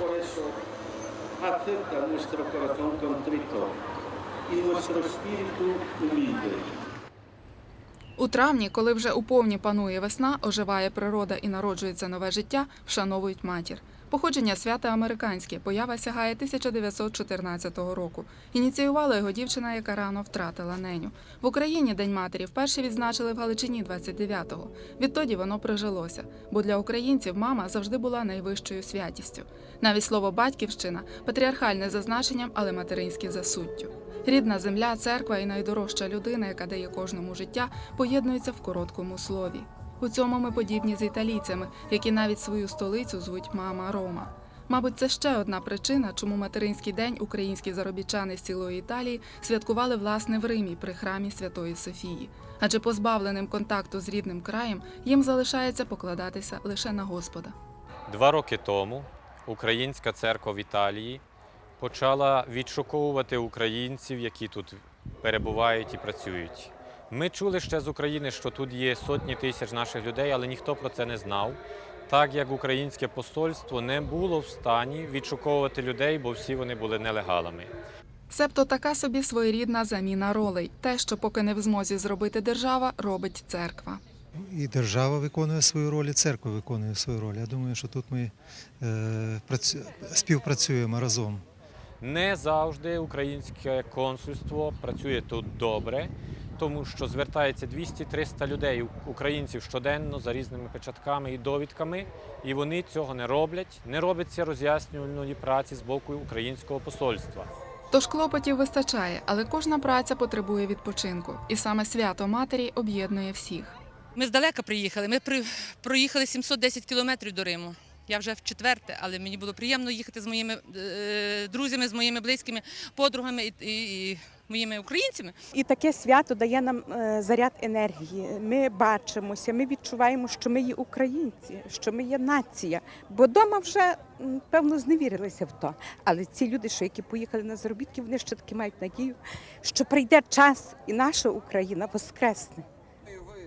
Por eso, acepta nuestro corazón contrito y nuestro espíritu humilde. У травні, коли вже у повні панує весна, оживає природа і народжується нове життя, вшановують матір. Походження свята американське, поява сягає 1914 року. Ініціювала його дівчина, яка рано втратила неню. В Україні День матері вперше відзначили в Галичині 29-го. Відтоді воно прижилося, бо для українців мама завжди була найвищою святістю. Навіть слово батьківщина патріархальне за значенням, але материнське за суттю. Рідна земля, церква і найдорожча людина, яка дає кожному життя, поєднуються в короткому слові. У цьому ми подібні з італійцями, які навіть свою столицю звуть Мама Рома. Мабуть, це ще одна причина, чому материнський день українські заробітчани з цілої Італії святкували власне в Римі при храмі Святої Софії. Адже позбавленим контакту з рідним краєм їм залишається покладатися лише на Господа. Два роки тому Українська церква в Італії почала відшуковувати українців, які тут перебувають і працюють. Ми чули ще з України, що тут є сотні тисяч наших людей, але ніхто про це не знав. Так як українське посольство не було в стані відшуковувати людей, бо всі вони були нелегалами. Себто така собі своєрідна заміна ролей. Те, що поки не в змозі зробити держава, робить церква. І держава виконує свою роль, і церква виконує свою роль. Я думаю, що тут ми е, працю- співпрацюємо разом. Не завжди українське консульство працює тут добре, тому що звертається 200-300 людей, українців щоденно за різними печатками і довідками, і вони цього не роблять. Не робиться роз'яснювальної праці з боку українського посольства. Тож клопотів вистачає, але кожна праця потребує відпочинку, і саме свято матері об'єднує всіх. Ми здалека приїхали. Ми при... проїхали 710 кілометрів до Риму. Я вже в четверте, але мені було приємно їхати з моїми е, друзями, з моїми близькими подругами і, і, і моїми українцями. І таке свято дає нам е, заряд енергії. Ми бачимося, ми відчуваємо, що ми є українці, що ми є нація. Бо вдома вже певно зневірилися в то. Але ці люди, що які поїхали на заробітки, вони ще таки мають надію, що прийде час, і наша Україна воскресне.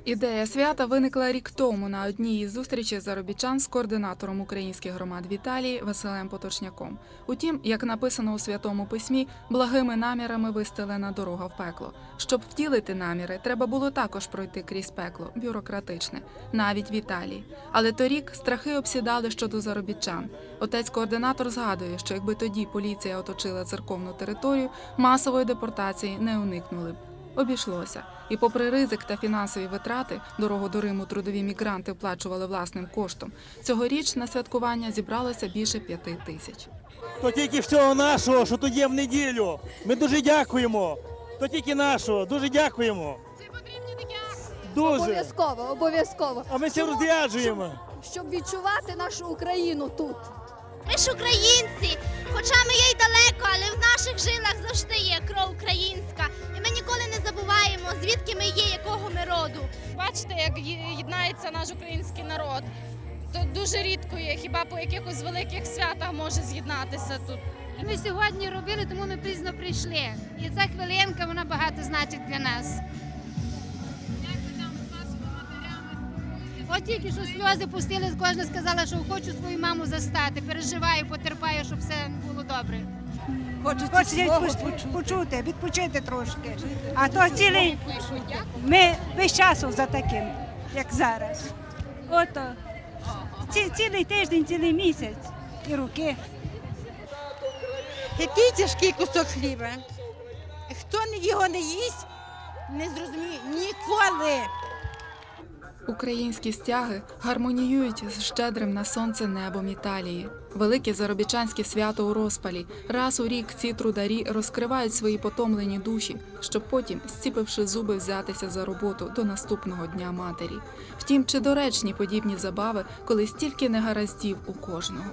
Ідея свята виникла рік тому на одній із зустрічей заробітчан з координатором українських громад в Італії Василем Поточняком. Утім, як написано у святому письмі, благими намірами вистелена дорога в пекло. Щоб втілити наміри, треба було також пройти крізь пекло, бюрократичне, навіть в Італії. Але торік страхи обсідали щодо заробітчан. Отець-координатор згадує, що якби тоді поліція оточила церковну територію, масової депортації не уникнули б. Обійшлося. І попри ризик та фінансові витрати, дорогу до Риму трудові мігранти оплачували власним коштом. Цьогоріч на святкування зібралося більше п'яти тисяч. То тільки всього нашого, що тут є в неділю. Ми дуже дякуємо. То тільки нашого, дуже дякуємо. Дуже. Обов'язково, обов'язково. А ми все Чому? розв'яжуємо. Щоб відчувати нашу Україну тут. Ми ж українці, хоча ми є й далеко, але в наших жилах завжди є кров українська. І ми ніколи не забуваємо, звідки ми є, якого ми роду. Бачите, як єднається наш український народ. То дуже рідко є, хіба по якихось великих святах може з'єднатися тут. Ми сьогодні робили, тому ми пізно прийшли. І ця хвилинка вона багато значить для нас. От тільки що сльози пустили, кожна сказала, що хочу свою маму застати. Переживаю, потерпаю, щоб все було добре. Хочеться почути, відпочити трошки. А то цілий ми весь час за таким, як зараз. Ото ці, цілий тиждень, цілий місяць і руки. Який тяжкий кусок хліба. Хто його не їсть, не зрозуміє ніколи. Українські стяги гармоніюють з щедрим на сонце небом Італії. Велике заробітчанське свято у розпалі. Раз у рік ці трударі розкривають свої потомлені душі, щоб потім, зціпивши зуби, взятися за роботу до наступного дня матері. Втім, чи доречні подібні забави, коли стільки негараздів у кожного?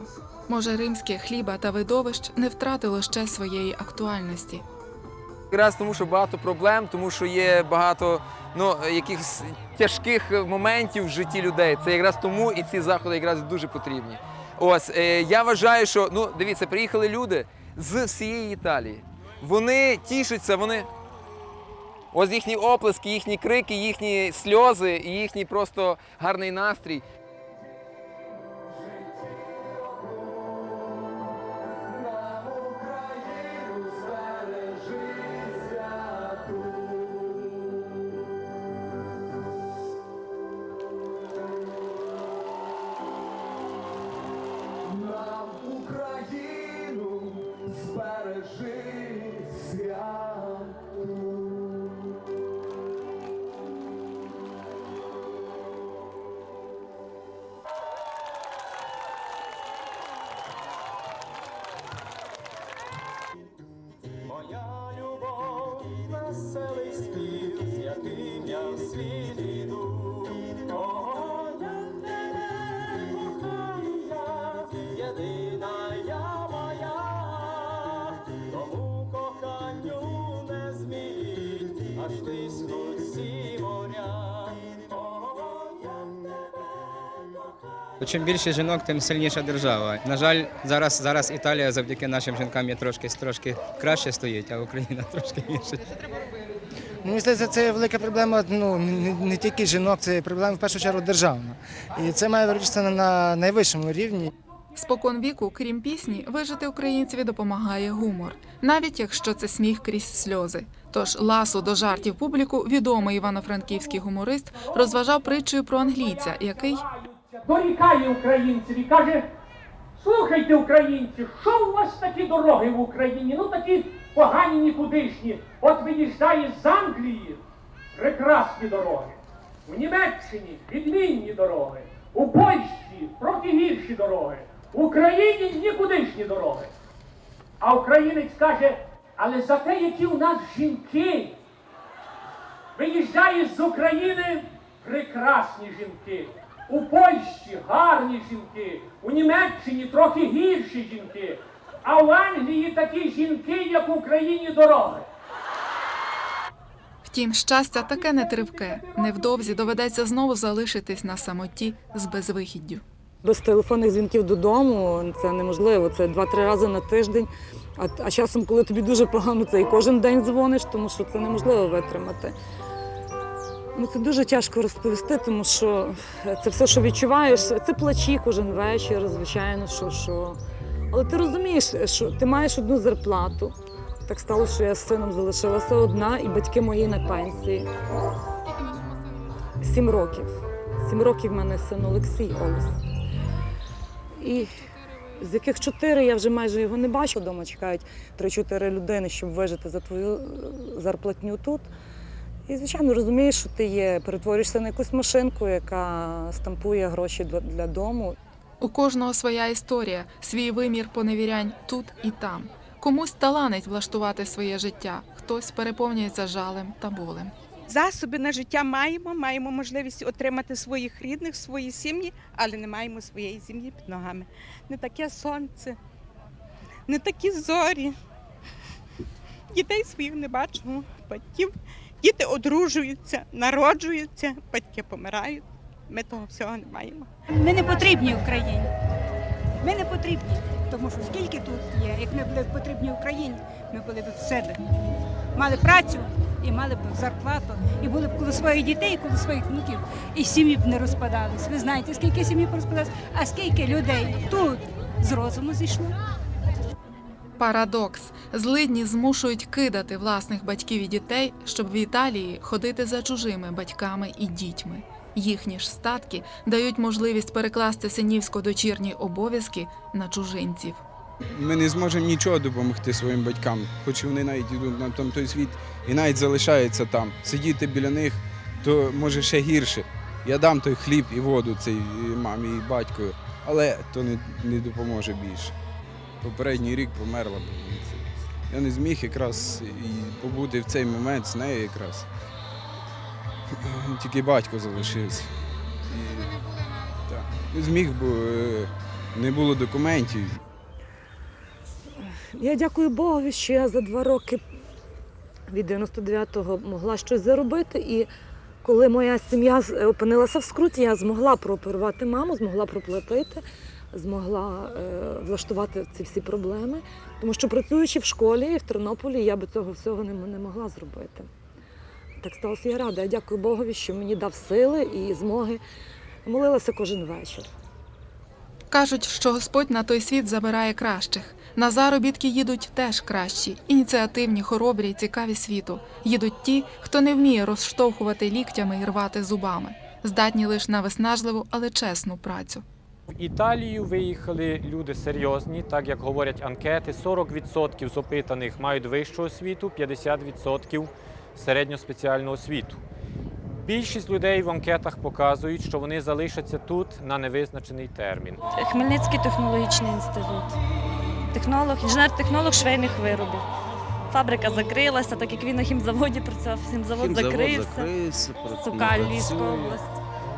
Може, римське хліба та видовищ не втратило ще своєї актуальності. Якраз тому, що багато проблем, тому що є багато ну, якихось тяжких моментів в житті людей. Це якраз тому і ці заходи якраз дуже потрібні. Ось е, я вважаю, що ну дивіться, приїхали люди з всієї Італії. Вони тішаться, вони. Ось їхні оплески, їхні крики, їхні сльози, і їхній просто гарний настрій. Збережи кохаю. Чим більше жінок, тим сильніша держава. На жаль, зараз, зараз Італія завдяки нашим жінкам є трошки, трошки краще стоїть, а Україна трошки гірше. Ну, Мені здається, це велика проблема ну, не, не тільки жінок, це проблема в першу чергу державна. І це має вирішитися на- на найвищому рівні. Спокон віку, крім пісні, вижити українцеві допомагає гумор, навіть якщо це сміх крізь сльози. Тож ласу до жартів публіку відомий івано-франківський гуморист розважав притчею про англійця, який Дорікає українців і каже: слухайте, українці, що у вас такі дороги в Україні? Ну такі погані нікудишні. От виїжджає з Англії прекрасні дороги. У Німеччині відмінні дороги. У Польщі трохи гірші дороги. В Україні нікудишні дороги. А українець каже, але за те, які у нас жінки. Виїжджає з України прекрасні жінки. У Польщі гарні жінки, у Німеччині трохи гірші жінки, а в Англії такі жінки, як в Україні дороги. Втім, щастя таке нетривке. Невдовзі доведеться знову залишитись на самоті з безвихіддю. Без телефонних дзвінків додому це неможливо. Це два-три рази на тиждень. А, а часом, коли тобі дуже погано, це і кожен день дзвониш, тому що це неможливо витримати. Ну, це дуже тяжко розповісти, тому що це все, що відчуваєш, це плачі кожен вечір, звичайно, що, що. Але ти розумієш, що ти маєш одну зарплату. Так сталося, що я з сином залишилася одна, і батьки мої на пенсії. Сім років. Сім років в мене син Олексій Олес. І з яких чотири я вже майже його не бачу. Дома чекають три-чотири людини, щоб вижити за твою е, зарплатню тут. І, звичайно, розумієш, що ти є, перетворюєшся на якусь машинку, яка стампує гроші для, для дому. У кожного своя історія, свій вимір поневірянь тут і там. Комусь таланить влаштувати своє життя, хтось переповнюється жалем та болем. Засоби на життя маємо, маємо можливість отримати своїх рідних, свої сім'ї, але не маємо своєї сім'ї під ногами. Не таке сонце, не такі зорі. Дітей своїх не бачимо, батьків. Діти одружуються, народжуються, батьки помирають. Ми того всього не маємо. Ми не потрібні Україні. Ми не потрібні, тому що скільки тут є, як ми були потрібні Україні, ми були б в себе. Мали працю і мали б зарплату, і були б коло своїх дітей, коло своїх внуків, і сім'ї б не розпадались. Ви знаєте, скільки сім'ї розпадалось, а скільки людей тут з розуму зійшло. Парадокс. Злидні змушують кидати власних батьків і дітей, щоб в Італії ходити за чужими батьками і дітьми. Їхні ж статки дають можливість перекласти синівсько-дочірні обов'язки на чужинців. Ми не зможемо нічого допомогти своїм батькам, хоч вони навіть йдуть на там той світ і навіть залишаються там. Сидіти біля них, то може ще гірше. Я дам той хліб і воду цій мамі і батьку, але то не, не допоможе більше. Попередній рік померла бабуся. Я не зміг якраз і побути в цей момент з нею якраз. Тільки батько залишився. І, так, не зміг, бо е, не було документів. Я дякую Богові, що я за два роки від 99-го могла щось заробити. І коли моя сім'я опинилася в скруті, я змогла прооперувати маму, змогла проплатити, змогла е, влаштувати ці всі проблеми. Тому що працюючи в школі і в Тернополі, я би цього всього не, могла зробити. Так сталося я рада. Я дякую Богові, що мені дав сили і змоги. Молилася кожен вечір. Кажуть, що Господь на той світ забирає кращих. На заробітки їдуть теж кращі, ініціативні, хоробрі й цікаві світу. Їдуть ті, хто не вміє розштовхувати ліктями і рвати зубами, здатні лише на виснажливу, але чесну працю. В Італію виїхали люди серйозні, так як говорять анкети. 40% з опитаних мають вищу освіту, 50% середньоспеціальну освіту. Більшість людей в анкетах показують, що вони залишаться тут на невизначений термін. Хмельницький технологічний інститут. Технолог, інженер-технолог швейних виробів. Фабрика закрилася, так як він на хімзаводі працював, хімзавод закрився. Сука, Львівська область.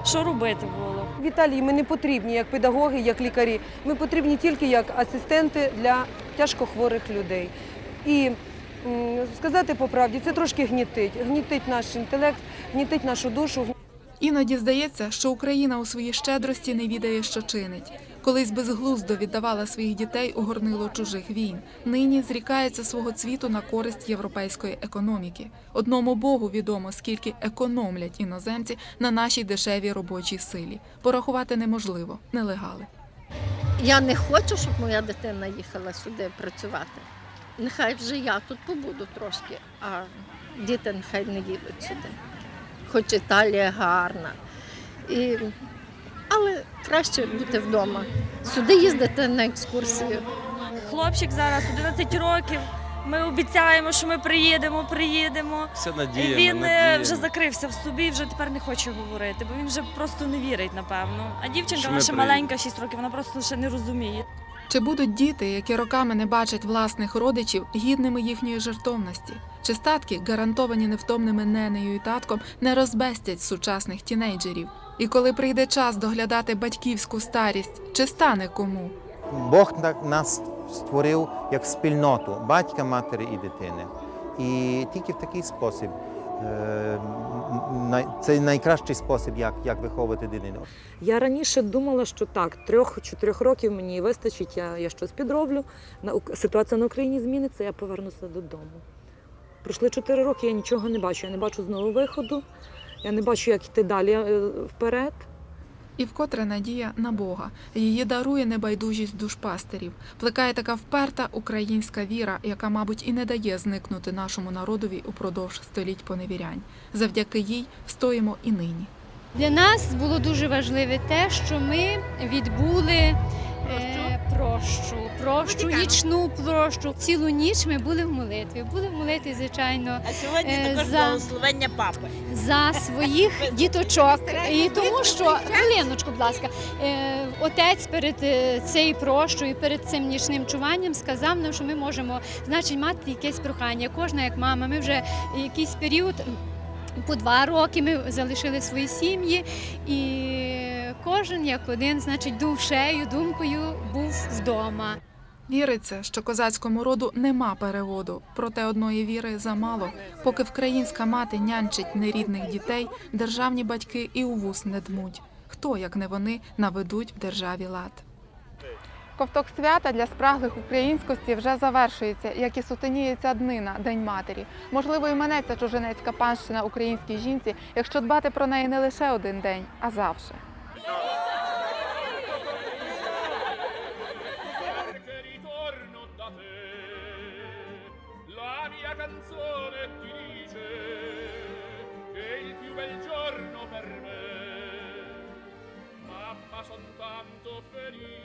Що робити було? В Італії ми не потрібні як педагоги, як лікарі. Ми потрібні тільки як асистенти для тяжкохворих людей. І сказати по правді, це трошки гнітить. Гнітить наш інтелект, гнітить нашу душу. Іноді здається, що Україна у своїй щедрості не відає, що чинить. Колись безглуздо віддавала своїх дітей у горнило чужих війн. Нині зрікається свого цвіту на користь європейської економіки. Одному Богу відомо, скільки економлять іноземці на нашій дешевій робочій силі. Порахувати неможливо, нелегали. Я не хочу, щоб моя дитина їхала сюди працювати. Нехай вже я тут побуду трошки, а діти нехай не їдуть сюди. Хоч Італія гарна. І... Але краще бути вдома. Сюди їздити на екскурсію. Хлопчик зараз 11 років. Ми обіцяємо, що ми приїдемо, приїдемо. Все І надіємо, він е, надіємо. вже закрився в собі, вже тепер не хоче говорити, бо він вже просто не вірить, напевно. А дівчинка Що вона ще маленька, 6 років, вона просто ще не розуміє. Чи будуть діти, які роками не бачать власних родичів, гідними їхньої жертовності? Чи статки, гарантовані невтомними ненею і татком, не розбестять сучасних тінейджерів? І коли прийде час доглядати батьківську старість, чи стане кому? Бог нас створив як спільноту батька, матері і дитини. І тільки в такий спосіб е, це найкращий спосіб, як, як виховувати дитину. Я раніше думала, що так, трьох-чотирьох років мені вистачить, я, я щось підроблю. На, ситуація на Україні зміниться, я повернуся додому. Пройшли чотири роки, я нічого не бачу. Я не бачу знову виходу, я не бачу, як йти далі е, вперед. І вкотре надія на Бога. Її дарує небайдужість душпастерів. Плекає така вперта українська віра, яка, мабуть, і не дає зникнути нашому народові упродовж століть поневірянь. Завдяки їй встоїмо і нині. Для нас було дуже важливе те, що ми відбули е, прощу, прощу, нічну прощу. Цілу ніч ми були в молитві. Були в молитві, звичайно, А сьогодні е, також за- благословення папи. за своїх діточок. І тому що хвилиночку, будь ласка, е, отець перед е, цією прощою, перед цим нічним чуванням сказав нам, що ми можемо, значить, мати якесь прохання. Кожна як мама. Ми вже якийсь період. По два роки ми залишили свої сім'ї, і кожен як один, значить, душею, думкою був вдома. Віриться, що козацькому роду нема переводу, проте одної віри замало. Поки українська мати нянчить нерідних дітей, державні батьки і у вус не дмуть. Хто, як не вони, наведуть в державі лад. Ковток свята для спраглих українськості вже завершується, як і сутеніється днина День матері. Можливо, і минеться чужинецька панщина українській жінці, якщо дбати про неї не лише один день, а завше. Tanto felice